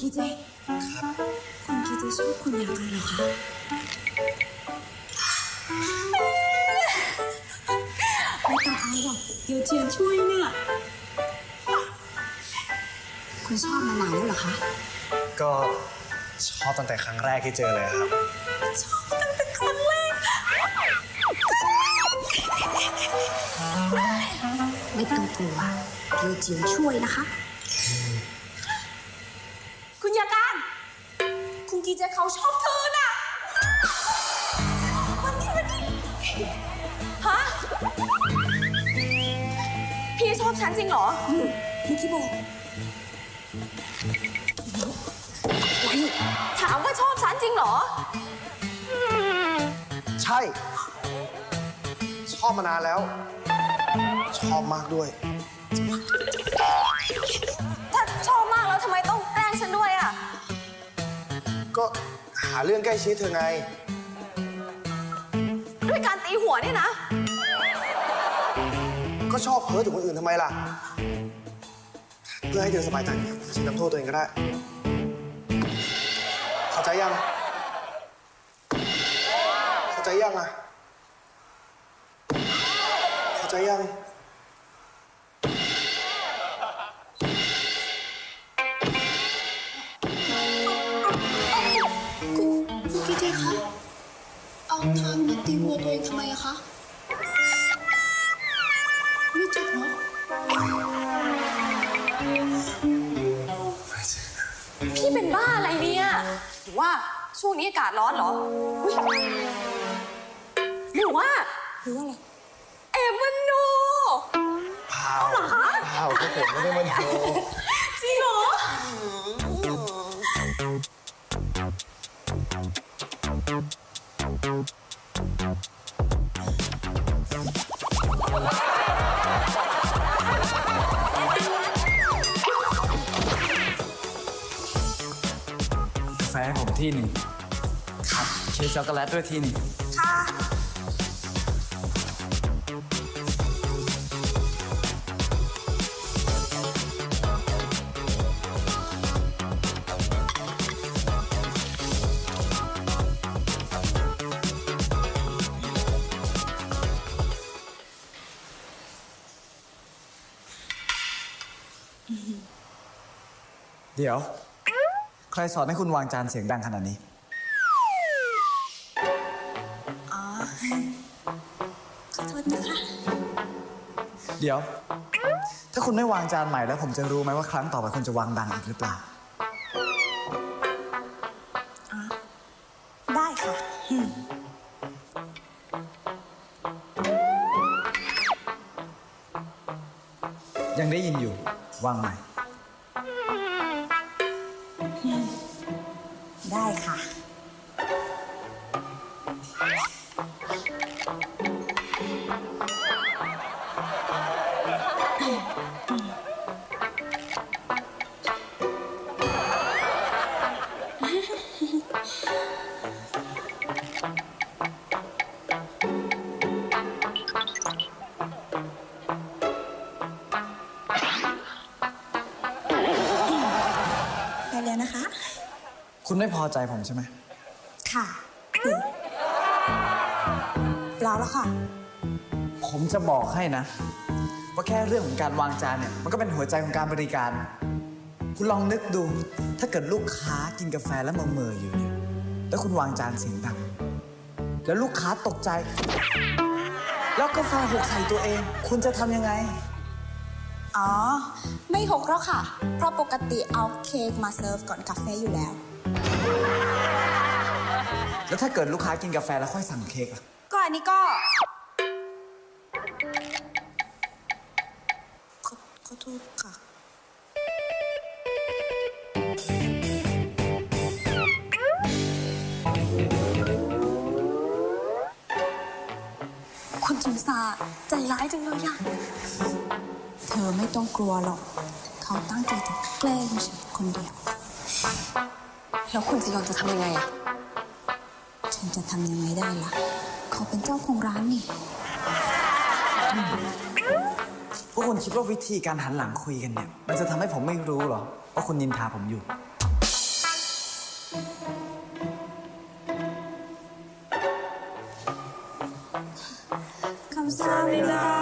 คุณกีเจคุณกีเจชอบคุณยากันเหรอคะ ไม่ต้องเอาหรอกเดี๋ยวเจียนช่วยเนี่ย คุณชอบมานานแล้วเหรอคะ ก็ชอบตั้งแต่ครั้งแรกที่เจอเลยครับ ชอบตั้งแต่ครั้งแรก ไม่ต้องกลัวเดี๋ยวเจียนช่วยนะคะ เขาชอบเธอน่ะวันนี้วันนี้ฮะ พี่ชอบฉันจริงเหรอมเมื่อกี้บถามว่าชอบฉันจริงเหรอ ใช่ ชอบมานานแล้ว ชอบมากด้วย หาเรื่องใกล้ชิดเธอไง ด้วยการตีหัวเนี่ยนะ ก็ชอบเพ้อถึงคนอื่นทำไมล่ะ เพื่อให้เธอสบายใจฉันทำโทษตัวเองก็ได้ เข้าใจยัง เข้าใจยังอะเข้าใจยัง เอาทางมาตีวัวตัวเองทำไมอะคะ ไม่เจ็บเนาะพี่เป็นบ้าอะไรเนี่ยหรือว่าช่วงนี้อากาศร้อนเหรออุ๊ยหรือว่าหรือว่าอะไรเอมันโน เปล่าเปล่าพวกผมไม่ได้มาโทจริงเหรอ ฟให้ผมที่หนึ่งครับเค้กช็อกโกแลตด้วยที่หนึ่งค่ะเดี๋ยวใค รสอนให้คุณวางจานเสียงดังขนาดนี้ขอโทษนะคะ เดี๋ยว ถ้าคุณไม่วางจานใหม่แล้วผมจะรู้ไหมว่าครั้งต่อไปคุณจะวางดังอีกหรือเปล่า ได้ค่ะอืมยังได้ยินอยู่ วางใหม่ คุณไม่พอใจผมใช่ไหม ค่ะอืมเปล่าแล้วค่ะ ผมจะบอกให้นะ ว่าแค่เรื่องของการวางจานเนี่ย มันก็เป็นหัวใจของการบริการ คุณลองนึกดู ถ้าเกิดลูกค้ากินกาแฟแล้วเมอๆอยู่เนี่ย แล้วคุณวางจานเสียงดัง แล้วลูกค้าตกใจ แล้วกาแฟหกใส่ตัวเอง คุณจะทำยังไง อ๋อ ไม่หกแล้วค่ะ เพราะปกติเอาเค้กมาเซิร์ฟก่อนกาแฟอยู่แล้ว แล้วถ้าเกิดลูกค้ากินกาแฟแล้วค่อยสั่งเค้กล่ะก็อันนี้ก็ขอขอโทษค่ะ คุณจุนซาใจร้ายจังเลยอะเธอไม่ต้องกลัวหรอก เขาตั้งใจจะแกล้งฉันคนเดียว แล้วคุณจียอนจะทำยังไงอะฉันจะทำยังไงได้ล่ะ เขาเป็นเจ้าของร้านนี่ พวกคุณคิดว่าวิธีการหันหลังคุยกันเนี่ย มันจะทำให้ผมไม่รู้เหรอว่าคุณนินทาผมอยู่คำซาเ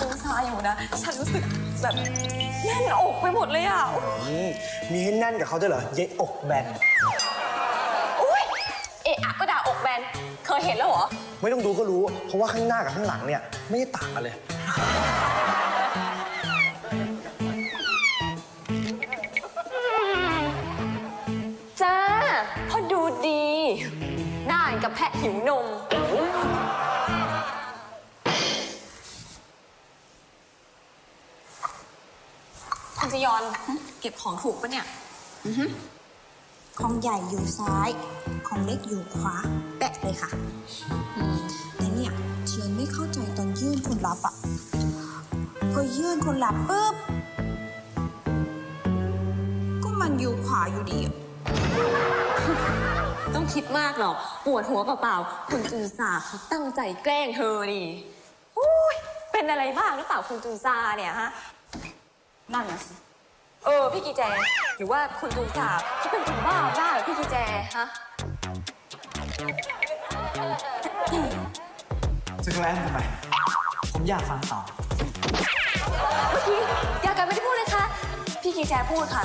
ตอนคุณจุงซาอยู่นะ ฉันรู้สึกแบบแน่นอกไปหมดเลยอะ อืมมีให้แน่นกับเขาด้วยเหรอเย้อกแบน อุ้ยเอะอะก็ด่าอกแบน เคยเห็นแล้วเหรอ ไม่ต้องดูก็รู้ เพราะว่าข้างหน้ากับข้างหลังเนี่ยไม่ได้ต่างกันเลย จ้าพอดูดี หน้าอย่างกับแพะหิวนม คุณจะยอนเก็บของถูกปะเนี่ย ของใหญ่อยู่ซ้าย ของเล็กอยู่ขวา แปะเลยค่ะแต่เนี่ยเชียนไม่เข้าใจตอนยื่นคนรับอะพอยื่นคนรับปุ๊บ ก็มันอยู่ขวาอยู่ดีอะต้องคิดมากหรอกปวดหัวเปล่าๆคุณจุนซาเขาตั้งใจแกล้งเธอนี่อุ้ยเป็นอะไรบ้างหรือเปล่าคุณจุนซาเนี่ยฮะ นั่นน่ะสิเออพี่กีแจ หรือว่าคุณจุนซาเขาเป็นคนบ้าบ้าเหรอพี่กีแจฮะจะแกล้งทำไม ผมอยากฟังต่อ เมื่อกี้อยากกันไม่ได้พูดเลยค่ะ พี่กีแจพูดค่ะ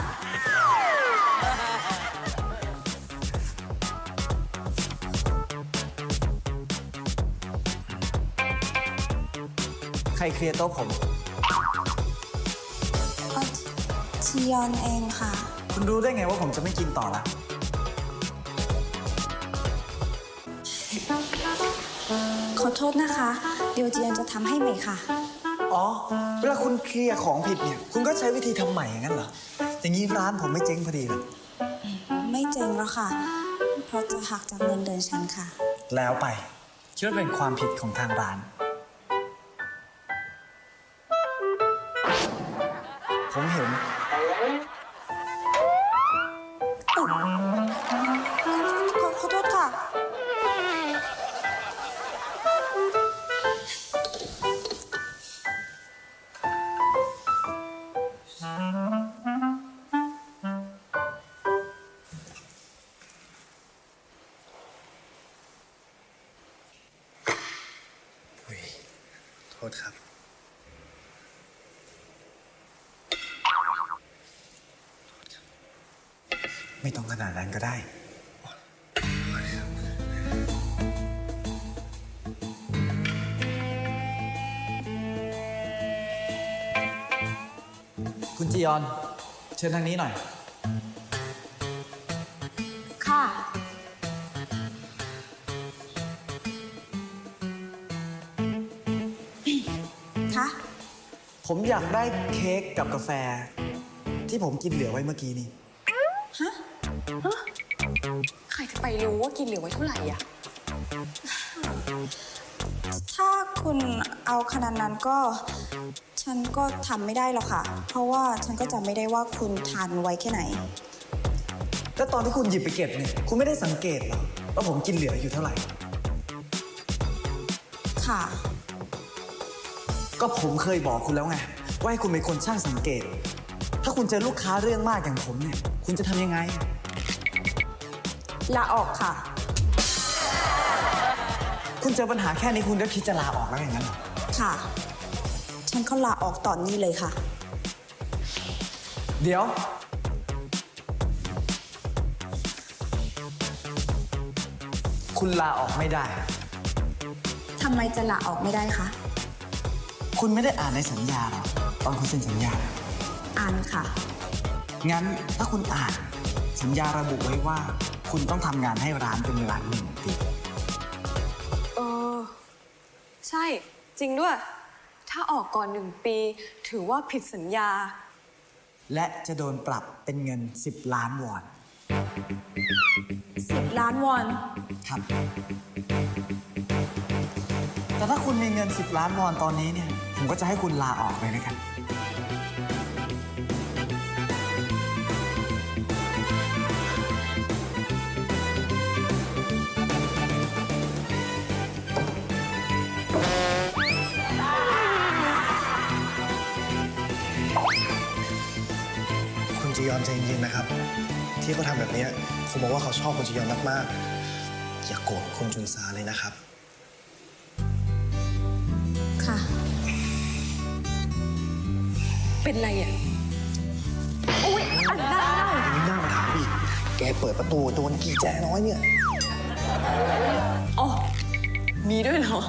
ใครเคลียร์โต๊ะผมเอ่อ ชียอนเองค่ะ คุณรู้ได้ไงว่าผมจะไม่กินต่อละขอโทษนะคะ เดี๋ยวเจียนจะทำให้ใหม่ค่ะ อ๋อ เวลาคุณเคลียร์ของผิดเนี่ย คุณก็ใช้วิธีทำใหม่อย่างนั้นเหรอ อย่างนี้ร้านผมไม่เจ๊งพอดีเลยไม่เจ๋งแล้วค่ะ เพราะจะหักจากเงินเดือนฉันค่ะ แล้วไปคิดว่าเป็นความผิดของทางร้าน ษครับ ไม่ต้องขนาดนั้นก็ได้ คุณจียอน เชิญทางนี้หน่อย คะ ผมอยากได้เค้กกับกาแฟ ที่ผมกินเหลือไว้เมื่อกี้นี้ใครจะไปรู้ว่ากินเหลือไว้เท่าไหร่อะถ้าคุณเอาขนาดนั้นก็ ฉันก็ทำไม่ได้หรอกค่ะ เพราะว่าฉันก็จำไม่ได้ว่าคุณทานไว้แค่ไหน แล้วตอนที่คุณหยิบไปเก็บเนี่ย คุณไม่ได้สังเกตเหรอว่าผมกินเหลืออยู่เท่าไหร่ ค่ะ ก็ผมเคยบอกคุณแล้วไง ว่าให้คุณเป็นคนช่างสังเกต ถ้าคุณเจอลูกค้าเรื่องมากอย่างผมเนี่ย คุณจะทำยังไง ลาออกค่ะ คุณเจอปัญหาแค่นี้คุณก็คิดจะลาออกแล้วอย่างนั้นเหรอค่ะ ฉันก็ลาออกตอนนี้เลยค่ะ เดี๋ยว คุณลาออกไม่ได้ ทำไมจะลาออกไม่ได้คะ คุณไม่ได้อ่านในสัญญาหรอตอนคุณเซ็นสัญญา อ่านค่ะ งั้นถ้าคุณอ่าน สัญญาระบุไว้ว่า คุณต้องทำงานให้ร้านเป็นเวลาหนึ่งปีเออ ใช่ จริงด้วย ถ้าออกก่อนหนึ่งปี ถือว่าผิดสัญญา และจะโดนปรับเป็นเงิน 10 ล้านวอน10ล้านวอน ครับ แต่ถ้าคุณมีเงิน 10 ล้านวอนตอนนี้เนี่ย ผมก็จะให้คุณลาออกเลยนะครับ คุณจียอนใจเย็นๆนะครับ ที่เขาทำแบบนี้ยผมบอกว่าเขาชอบคุณจียอนมากๆอย่าโกรธคุณจุนซาเลยนะครับ เป็นไรอะ อุ้ยอันนั้นมีหน้ามาถามอีก แกเปิดประตูโดนกี่แจน้อยเนี่ย อ๋อ มีด้วยเหรอ